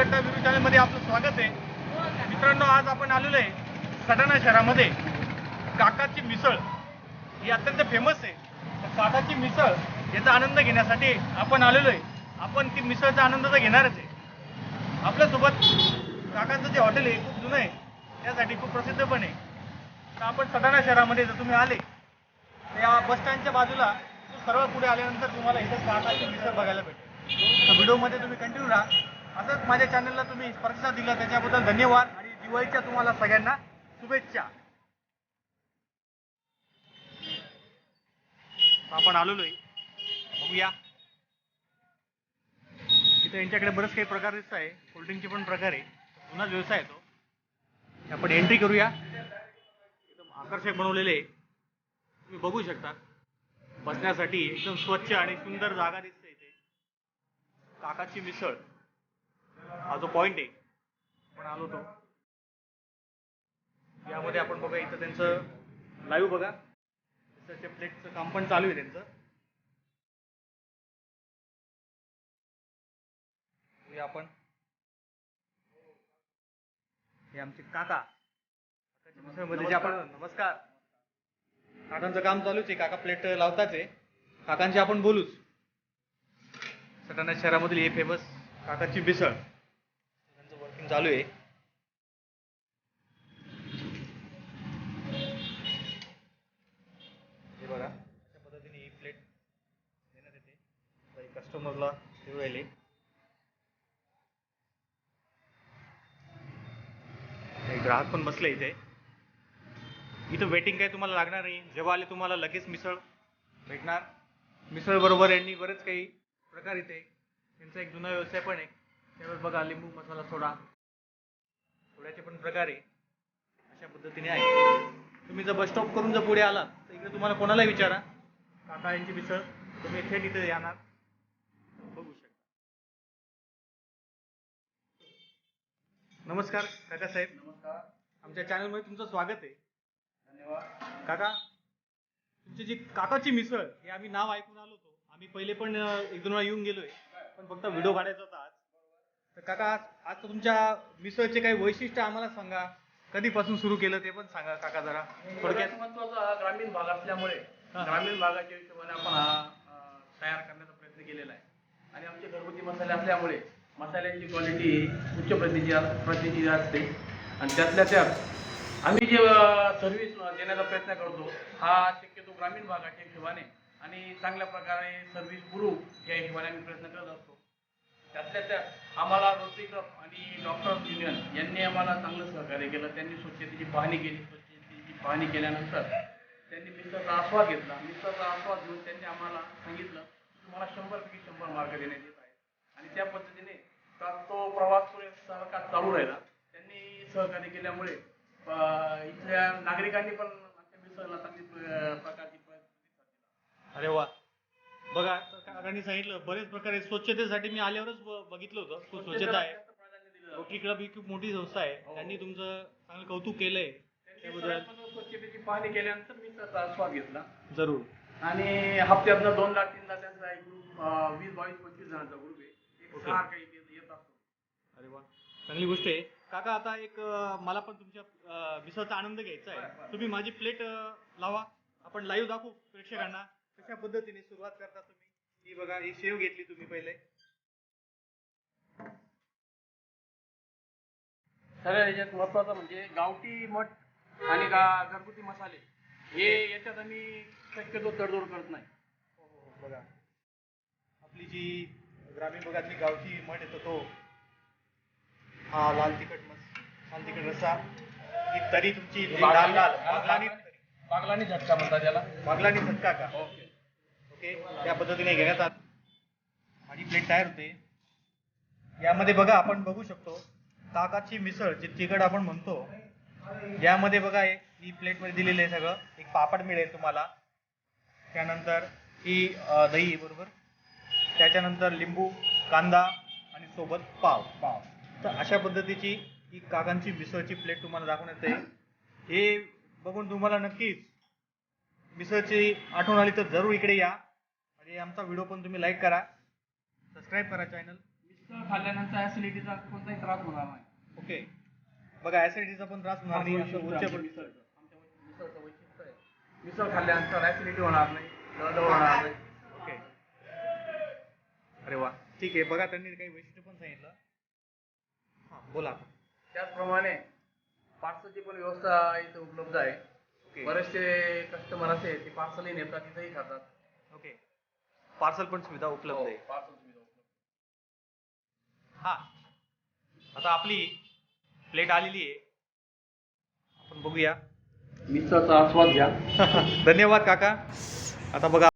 घटना व्हिडिओ चॅनलमध्ये आपलं स्वागत आहे. मित्रांनो आज आपण आलेलो आहे सटाणा शहरामध्ये. काकाची मिसळ ही अत्यंत फेमस आहे. तर काकाची मिसळ याचा आनंद घेण्यासाठी आपण आलेलो आहे. आपण ती मिसळचा आनंद तर घेणारच आहे. आपल्यासोबत काकांचं जे हॉटेल आहे खूप जुनं आहे. त्यासाठी खूप प्रसिद्ध पण आहे. तर आपण सटाणा शहरामध्ये जर तुम्ही आले तर या बस स्टँडच्या बाजूला सर्व पुढे आल्यानंतर तुम्हाला इथे काकाची मिसळ बघायला भेटेल. तर व्हिडिओमध्ये तुम्ही कंटिन्यू राहा. असंच माझ्या चॅनलला तुम्ही प्रतिसाद दिला त्याच्याबद्दल धन्यवाद आणि दिवाळीच्या तुम्हाला सगळ्यांना शुभेच्छा. आपण आलेलो आहे. बघूया. तिथं यांच्याकडे बरेच काही प्रकार दिसत आहे. कोल्ड्रिंकचे पण प्रकार आहे. जुनाच व्यवसाय आहे तो. आपण एंट्री करूया. एकदम आकर्षक बनवलेले आहे. तुम्ही बघू शकता. बसण्यासाठी एकदम स्वच्छ आणि सुंदर जागा दिसते इथे. काकाची मिसळ. हा जो पॉइंट आहे आपण आलो तो यामध्ये आपण बघा इथं त्यांचं लाईव्ह बघा. मिसळच्या प्लेटचं काम पण चालू आहे त्यांचं. आपण. हे आमचे काका. जे आपण नमस्कार. काकांचं काम चालूच आहे. काका प्लेट लावताच आहे. काकांशी आपण बोलूच. सटाणा शहरामधील हे फेमस काकाची मिसळ. चालू आहे. हे बघा अशा पद्धतीने ही प्लेट देण्यात येते. कस्टमरला देऊ राहिले. ग्राहक पण बसले इथे. इथं वेटिंग काही तुम्हाला लागणार नाही. जेव्हा आले तुम्हाला लगेच मिसळ भेटणार. मिसळ बरोबर यांनी बरेच काही प्रकार इथे. त्यांचा एक जुना व्यवसाय पण आहे. त्यावर बघा लिंबू मसाला सोडा. सोड्याचे पण प्रकार आहे. अशा पद्धतीने आहे. तुम्ही जर बस स्टॉप करून जर पुढे आलात तर इकडे तुम्हाला कोणालाही विचारा. काका यांची मिसळ. तुम्ही थेट इथे येणार. बघू शकता. नमस्कार काका साहेब. नमस्कार. आमच्या चॅनलमध्ये तुमचं स्वागत आहे. धन्यवाद. काका तुमची जी काकाची मिसळ हे आम्ही नाव ऐकून आलो होतो. आम्ही पहिले पण एक दोन वेळा येऊन गेलोय. पण फक्त व्हिडिओ काढायचा होता आज. तर काका आज तुमच्या मिसळचे काही वैशिष्ट्य आम्हाला सांगा. कधीपासून सुरू केलं ते पण सांगा काका जरा. थोडक्यात. थोडक्यात महत्त्वाचा हा ग्रामीण भाग असल्यामुळे हा. ग्रामीण भागाच्या हिशोबाने आपण हा अं, तयार करण्याचा प्रयत्न केलेला आहे. आणि आमचे घरगुती मसाले असल्यामुळे मसाल्यांची क्वालिटी उच्च प्रतीची प्रतीची असते. आणि त्यातल्या त्यात आम्ही जे सर्व्हिस देण्याचा प्रयत्न करतो हा शक्यतो ग्रामीण भागाच्या हिशोबाने आणि चांगल्या प्रकारे सर्व्हिस पुरू या हिशोबाने आम्ही प्रयत्न करत असतो. त्यातल्या त्यात आम्हाला रोटरी क्लब आणि डॉक्टर्स युनियन यांनी आम्हाला चांगलं सहकार्य केलं. त्यांनी स्वच्छतेची पाहणी केली. स्वच्छतेची पाहणी केल्यानंतर त्यांनी मिसळचा आस्वाद घेतला. मिसळचा आस्वाद घेऊन त्यांनी आम्हाला सांगितलं तुम्हाला शंभरपैकी शंभर मार्क देण्यात येत आहेत. आणि त्या पद्धतीने का तो प्रवास सारखा चालू राहिला. त्यांनी सहकार्य केल्यामुळे इथल्या नागरिकांनी पण आमच्या मिसळला चांगली प्रकारची अरे वा. काकांनी सांगितलं. बरेच प्रकारे स्वच्छतेसाठी मी आल्यावरच ब- बघितलं होतं. खूप स्वच्छता आहे. रोटरी क्लब ही खूप मोठी संस्था आहे. हो. त्यांनी तुमचं चांगलं कौतुक केलंय. त्याबद्दल स्वच्छतेची पाहणी केल्यानंतर मी त्याचा आस्वाद घेतला. जरूर. आणि हप्त्यातनं दोनदा तीनदा त्यांचा एक ग्रुप वीस बावीस पंचवीस जणांचा ग्रुप आहे. एक Okay. सहा काही येत येत असतो. अरे वा. चांगली गोष्ट आहे. काका आता एक अं, मला पण तुमच्या अं, मिसळचा आनंद घ्यायचा बरं, आहे. तुम्ही माझी प्लेट लावा. आपण लाईव्ह दाखवू प्रेक्षकांना. कशा पद्धतीने सुरुवात करता तुम्ही? ही बघा ही शेव घेतली तुम्ही पहिले. सगळ्या याच्यात महत्वाचं म्हणजे गावठी मठ आणि गा घरगुती मसाले हे याच्यात आम्ही शक्यतो तडजोड करत नाही. बघा. आपली जी ग्रामीण भागातली गावठी मठ येतो तो हा लाल तिखट मस लाल तिखट रस्सा ही तरी तुमची जी लाल लाल बागलानी बागलानी झटका म्हणतात त्याला बागलानी झटका का? ओके त्या पद्धतीने घेण्यात आत आणि प्लेट तयार होते. यामध्ये बघा आपण बघू शकतो ताकाची मिसळ जी तिखट आपण म्हणतो यामध्ये बघा एक ही प्लेटमध्ये दिलेली आहे सगळं. एक पापड मिळेल तुम्हाला. त्यानंतर ही दही बरोबर? त्याच्यानंतर लिंबू कांदा आणि सोबत पाव. पाव. तर अशा पद्धतीची ही काकांची मिसळची प्लेट तुम्हाला दाखवण्यात येते. हे बघून तुम्हाला नक्कीच मिसळची आठवण आली तर जरूर इकडे या. आणि आमचा व्हिडिओ पण तुम्ही लाईक करा. सबस्क्राईब करा चॅनल मिसळ खाल्ल्यानंतर ऍसिडिटीचा कोणताही त्रास होणार नाही. ओके बघा ऍसिडिटीचा पण त्रास होणार नाही. असं वैशिष्ट्य उच्च आमच्या मिसळचं. आमच्या मिसळचं वैशिष्ट्य आहे. मिसळ खाल्ल्यानंतर ऍसिडिटी होणार नाही. जळजळ होणार नाही. ओके अरे वा. ठीक आहे. बघा त्यांनी काही वैशिष्ट्य पण सांगितलं. हां बोला. त्याचप्रमाणे पार्सलची पण व्यवस्था इथे उपलब्ध आहे. ओके बरेचसे कस्टमर असे ते पार्सलही नेतात तिथेही खातात. ओके पार्सल पण सुविधा उपलब्ध आहे. पार्सल सुविधा उपलब्ध हा. आता आपली प्लेट आलेली आहे. आपण बघूया. मिसळचा आस्वाद घ्या. धन्यवाद काका. आता बघा.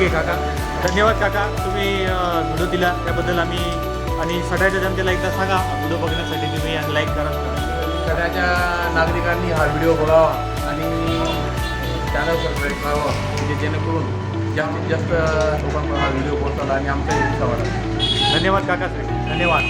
ठीक आहे काका. धन्यवाद काका. तुम्ही व्हिडिओ दिला. त्याबद्दल आम्ही आणि सगळ्याच्या जनतेला एकदा सांगा व्हिडिओ बघण्यासाठी तुम्ही लाईक करा. सगळ्याच्या नागरिकांनी हा व्हिडिओ बघावा आणि चॅनल सबस्क्राईब करावा. म्हणजे जेणेकरून जास्तीत जास्त लोकांपर्यंत हा व्हिडिओ पोहोचला आणि आमचा दिवसा वाढा धन्यवाद काका धन्यवाद.